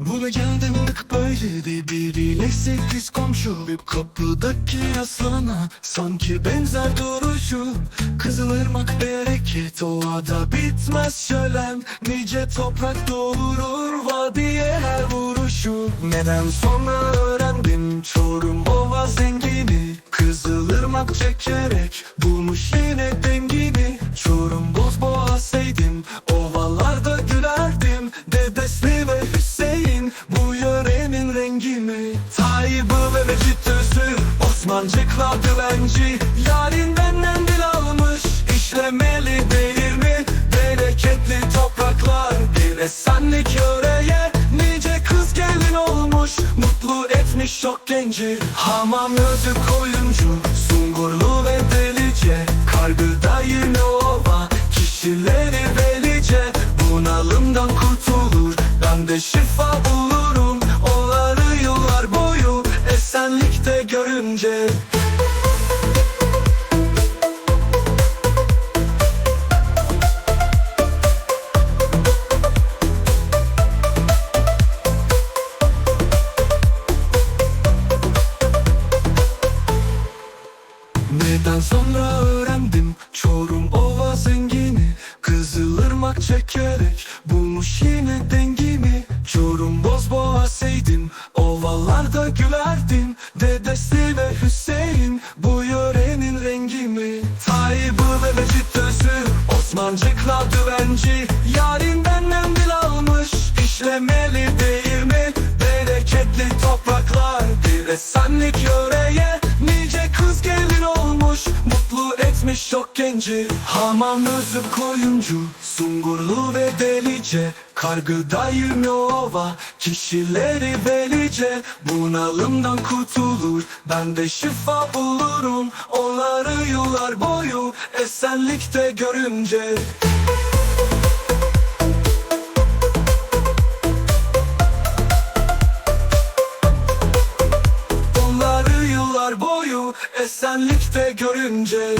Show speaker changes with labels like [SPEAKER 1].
[SPEAKER 1] Bu legendemlik böyleydi biriyle sekiz komşu. Bir kapıdaki aslana sanki benzer duruşu. Kızılırmak bereket ovada bitmez şölen. Nice toprak doğurur vadiye her vuruşu. Neden sonra öğrendim çorum ova zengini. Kızılırmak çekerek bulmuş yine Ve Hüseyin. Bu yörenin rengini Tayyip'ı ve Mecit Özü Osmancıkla güvenci Yarin benden dil almış. İşlemeli değil mi? Bereketli topraklar. Bir esenlik yöreye Nice kız gelin olmuş. Mutlu etmiş çok genci. Hamam özü koyuncu. Sungurlu ve delice. Kargıda ben de şifa bulurum Onları yıllar boyu esenlikte görünce. Neden sonra öğrendim Çorum ova zengini Kızılırmak çekerek Bulmuş yine dengimi Ovalarda gülerdim Dedesi ve Hüseyin Bu yörenin rengimi Tayyip'ı ve Mecit Özü Osmancıkla düvenci Yarin benden dil almış işlemeli değil mi? Bereketli topraklar Bir esenlik Etmiş çok genci Hamam özü koyuncu. Sungurlu ve delice Kargıda yirmi ova Kişileri velice Bunalımdan kurtulur. Ben de şifa bulurum Onları yıllar boyu Esenlikte görünce. Onları yıllar boyu esenlikte görünce